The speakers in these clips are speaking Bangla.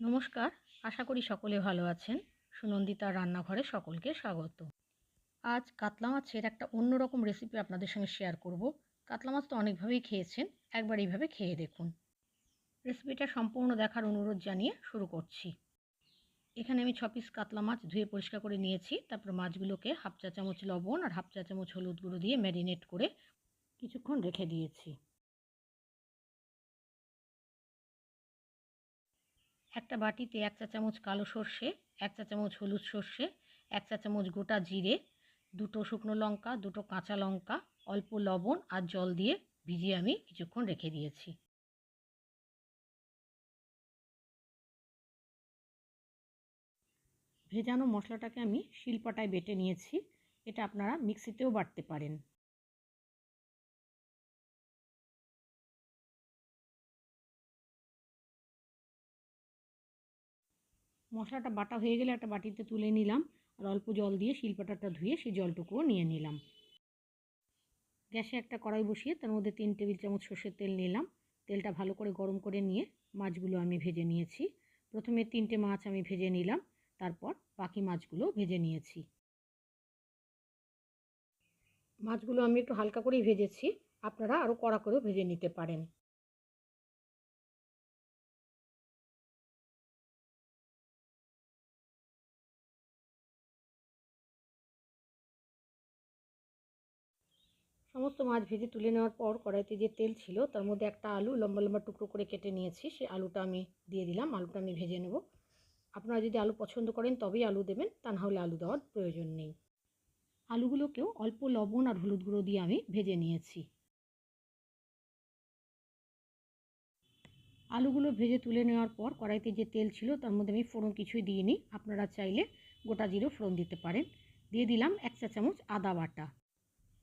নমস্কার, আশা করি সকলে ভালো আছেন। সুনন্দিতার রান্নাঘরে সকলকে স্বাগত। আজ কাতলা মাছের একটা অন্যরকম রেসিপি আপনাদের সঙ্গে শেয়ার করব। কাতলা মাছ তো অনেকভাবেই খেয়েছেন, একবার এইভাবে খেয়ে দেখুন। রেসিপিটা সম্পূর্ণ দেখার অনুরোধ জানিয়ে শুরু করছি। এখানে আমি ছ পিস কাতলা মাছ ধুয়ে পরিষ্কার করে নিয়েছি, তারপর মাছগুলোকে হাফ চা চামচ লবণ আর হাফ চা চামচ হলুদ গুঁড়ো দিয়ে ম্যারিনেট করে কিছুক্ষণ রেখে দিয়েছি। একটা বাটিতে এক চা চামচ কালো সর্ষে, এক চা চামচ হলুদ সর্ষে, এক চা চামচ গোটা জিরে, দুটো শুকনো লঙ্কা, দুটো কাঁচা লঙ্কা, অল্প লবণ আর জল দিয়ে ভিজিয়ে আমি কিছুক্ষণ রেখে দিয়েছি। ভেজানো মশলাটাকে আমি শিলপাটায় বেটে নিয়েছি। এটা আপনারা মিক্সিতেও বাটতে পারেন। মশলাটা বাটা হয়ে গেলে একটা বাটিতে তুলে নিলাম আর অল্প জল দিয়ে শিলপাটাটা ধুয়ে সেই জলটুকুও নিয়ে নিলাম। গ্যাসে একটা কড়াই বসিয়ে তার মধ্যে তিন টেবিল চামচ সর্ষের তেল নিলাম। তেলটা ভালো করে গরম করে নিয়ে মাছগুলো আমি ভেজে নিয়েছি। প্রথমে তিনটে মাছ আমি ভেজে নিলাম, তারপর বাকি মাছগুলো ভেজে নিয়েছি। মাছগুলো আমি একটু হালকা করেই ভেজেছি, আপনারা আরও কড়া করেও ভেজে নিতে পারেন। সমস্ত মাছ ভেজে তুলে নেওয়ার পর কড়াইতে যে তেল ছিল, তার মধ্যে একটা আলু লম্বা লম্বা টুকরো করে কেটে নিয়েছি। সেই আলুটা আমি দিয়ে দিলাম, আলুটা আমি ভেজে নেব। আপনারা যদি আলু পছন্দ করেন তবেই আলু দেবেন, তা না হলে আলু দেওয়ার প্রয়োজন নেই। আলুগুলোকেও অল্প লবণ আর হলুদ গুঁড়ো দিয়ে আমি ভেজে নিয়েছি। আলুগুলো ভেজে তুলে নেওয়ার পর কড়াইতে যে তেল ছিল, তার মধ্যে আমি ফোড়ন কিছুই দিইনি। আপনারা চাইলে গোটা জিরো ফোড়ন দিতে পারেন। দিয়ে দিলাম এক চা চামচ আদা বাটা।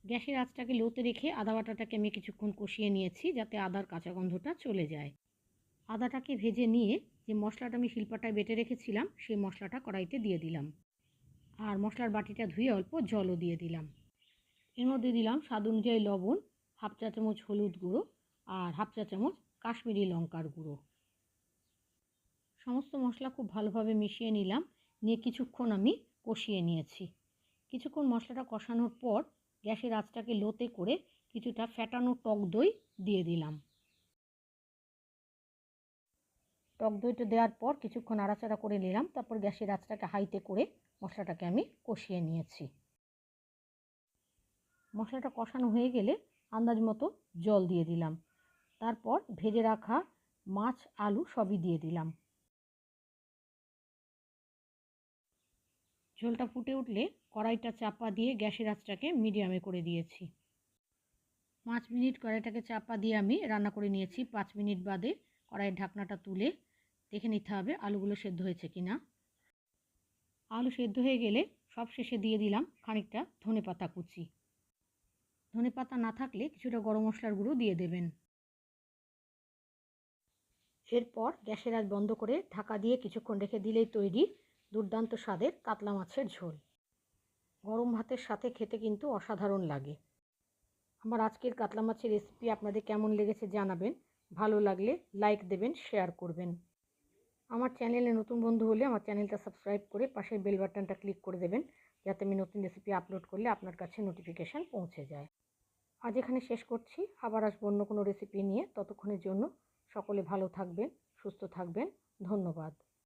গ্যাসের আঁচটাকে লোতে রেখে আদা বাটাটাকে আমি কিছুক্ষণ কষিয়ে নিয়েছি যাতে আদার কাঁচা গন্ধটা চলে যায়। আদাটাকে ভেজে নিয়ে যে মশলাটা আমি শিল্পাটায় বেটে রেখেছিলাম, সেই মশলাটা কড়াইতে দিয়ে দিলাম। আর মশলার বাটিটা ধুয়ে অল্প জলও দিয়ে দিলাম। এর মধ্যে দিলাম স্বাদ অনুযায়ী লবণ, হাফ চা চামচ হলুদ গুঁড়ো আর হাফ চা চামচ কাশ্মীরি লঙ্কার গুঁড়ো। সমস্ত মশলা খুব ভালোভাবে মিশিয়ে নিলাম, নিয়ে কিছুক্ষণ আমি কষিয়ে নিয়েছি। কিছুক্ষণ মশলাটা কষানোর পর গ্যাসের আঁচটাকে লোতে করে কিছুটা ফ্যাটানো টক দই দিয়ে দিলাম। টক দইটা দেওয়ার পর কিছুক্ষণ নাড়াচাড়া করে নিলাম, তারপর গ্যাসের আঁচটাকে হাইতে করে মশলাটাকে আমি কষিয়ে নিয়েছি। মশলাটা কষানো হয়ে গেলে আন্দাজ মতো জল দিয়ে দিলাম। তারপর ভেজে রাখা মাছ, আলু সবই দিয়ে দিলাম। ঝোলটা ফুটে উঠলে কড়াইটা চাপা দিয়ে গ্যাসের আঁচটাকে মিডিয়ামে করে দিয়েছি। পাঁচ মিনিট কড়াইটাকে চাপা দিয়ে আমি রান্না করে নিয়েছি। পাঁচ মিনিট বাদে কড়াইয়ের ঢাকনাটা তুলে দেখে নিতে হবে আলুগুলো সেদ্ধ হয়েছে কি না আলু সেদ্ধ হয়ে গেলে সব শেষে দিয়ে দিলাম খানিকটা ধনে পাতা কুচি। ধনে পাতা না থাকলে কিছুটা গরম মশলার গুঁড়ো দিয়ে দেবেন। এরপর গ্যাসের আজ বন্ধ করে ঢাকা দিয়ে কিছুক্ষণ রেখে দিলেই তৈরি দুর্দান্ত স্বাদের কাতলা মাছের ঝোল। গরম ভাতের সাথে খেতে কিন্তু অসাধারণ লাগে। আমার আজকের কাতলা মাছের রেসিপি আপনাদের কেমন লেগেছে জানাবেন। ভালো লাগলে লাইক দেবেন শেয়ার করবেন। আমার চ্যানেলে নতুন বন্ধু হলে আমার চ্যানেলটা সাবস্ক্রাইব করে পাশের বেল বাটনটা ক্লিক করে দেবেন, যাতে আমি নতুন রেসিপি আপলোড করলে আপনার কাছে নোটিফিকেশান পৌঁছে যায়। আজ এখানে শেষ করছি। আবার আসব অন্য কোনো রেসিপি নিয়ে। ততক্ষণের জন্য সকলে ভালো থাকবেন, সুস্থ থাকবেন। ধন্যবাদ।